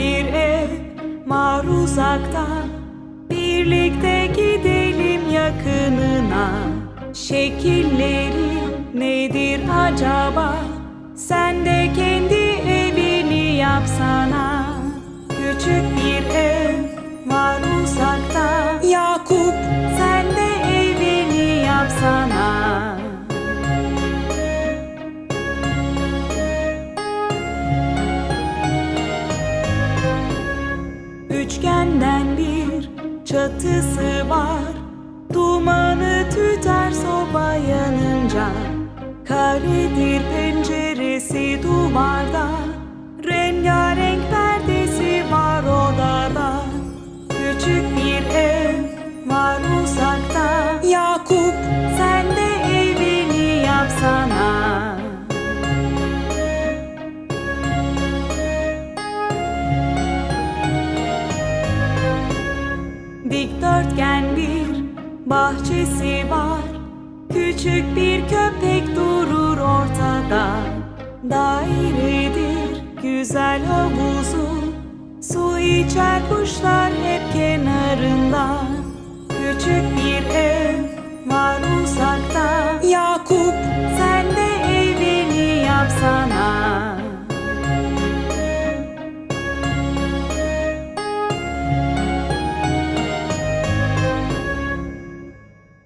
bir ev var uzaktan. Birlikte gidelim yakınına. Şekilleri nedir acaba? Sen de kendi evini yapsan. Üçgenden bir çatısı var. Dumanı tüter soba yanınca Karedir penceresi duvarda dörtgen bir bahçesi var. Küçük bir köpek durur ortada. Dairedir güzel havuzu. Su içer kuşlar hep kenarında. Küçük bir ev var uzakta. Yakup. Sen de evini yapsana